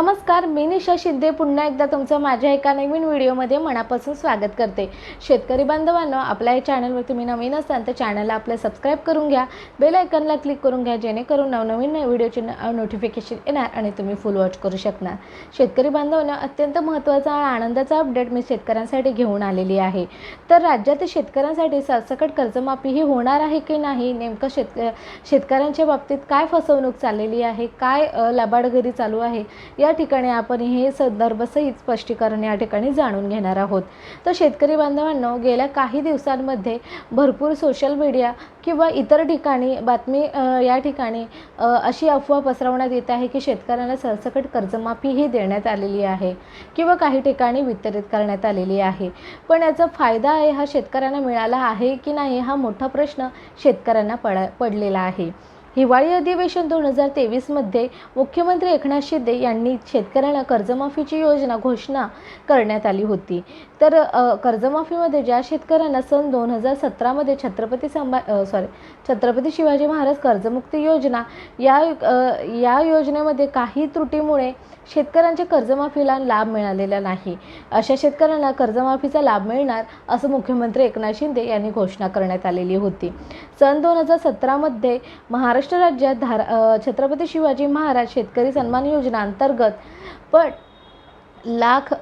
नमस्कार मी निशा शिंदे. पुन्हा एकदा तुमचं माझ्या एका नवीन व्हिडिओमध्ये मनापासून स्वागत करते. शेतकरी बांधवांनो आपल्या या चॅनलवर तुम्ही नवीन असाल तर चॅनलला आपलं सबस्क्राईब करून घ्या. बेल आयकनला क्लिक करून घ्या जेणेकरून नवनवीन व्हिडिओचे नोटिफिकेशन येणार आणि तुम्ही फुल वॉच करू शकणार. शेतकरी बांधवांनो अत्यंत महत्त्वाचा आणि आनंदाचा अपडेट मी शेतकऱ्यांसाठी घेऊन आलेली आहे. तर राज्यातील शेतकऱ्यांसाठी सरसकट कर्जमाफी ही होणार आहे की नाही? नेमकं शेतक शेतकऱ्यांच्या बाबतीत काय फसवणूक चाललेली आहे? काय अ, लबाडगिरी चालू आहे? या ठिकाणी आपण हे संदर्भसहित स्पष्टीकरण या ठिकाणी जाणून घेणार आहोत. तर शेतकरी बांधवांनो गेल्या काही दिवसांमध्ये भरपूर सोशल मीडिया किंवा इतर ठिकाणी बातमी या ठिकाणी अशी अफवा पसरवण्यात येत आहे की शेतकऱ्यांना सरसकट कर्जमाफी ही देण्यात आलेली आहे किंवा काही ठिकाणी वितरित करण्यात आलेली आहे. पण याचा फायदा आहे हा शेतकऱ्यांना मिळाला आहे की नाही हा मोठा प्रश्न शेतकऱ्यांना पडा पडलेला आहे. हिवाळी अधिवेशन दोन हजार तेवीसमध्ये मुख्यमंत्री एकनाथ शिंदे यांनी शेतकऱ्यांना कर्जमाफीची योजना घोषणा करण्यात आली होती. तर कर्जमाफीमध्ये ज्या शेतकऱ्यांना सन दोन हजार सतरामध्ये छत्रपती संभा सॉरी छत्रपती शिवाजी महाराज कर्जमुक्ती योजना या या योजनेमध्ये काही त्रुटीमुळे शेतकऱ्यांच्या कर्जमाफीला लाभ मिळालेला नाही. अशा शेतकऱ्यांना कर्जमाफीचा लाभ मिळणार असं मुख्यमंत्री एकनाथ शिंदे यांनी घोषणा करण्यात आलेली होती. सन दोन हजार सतरामध्ये महाराष्ट्र राज्यात धार छत्रपती शिवाजी महाराज शेतकरी सन्मान योजना अंतर्गत पण लाख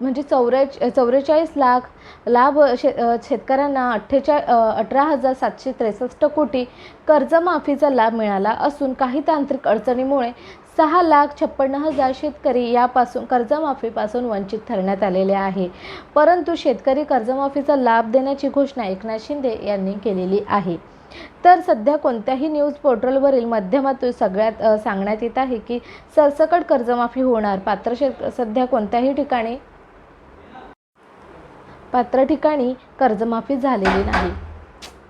म्हणजे चौऱ्या चौवेचाळीस लाख लाभ शे शेतकऱ्यांना अठ्ठेचाळ अठरा हजार सातशे त्रेसष्ट कोटी कर्जमाफीचा लाभ मिळाला असून काही तांत्रिक अडचणीमुळे सहा लाख छप्पन्न हजार शेतकरी यापासून कर्जमाफीपासून वंचित ठरण्यात आलेले आहे. परंतु शेतकरी कर्जमाफीचा लाभ देण्याची घोषणा एकनाथ शिंदे यांनी केलेली आहे. तर सध्या कोणत्याही न्यूज पोर्टलवरील माध्यमातून सगळ्यात सांगण्यात येत आहे की सरसकट कर्जमाफी होणार. पात्र शेत सध्या कोणत्याही ठिकाणी पात्र ठिकाणी कर्जमाफी झालेली नाही.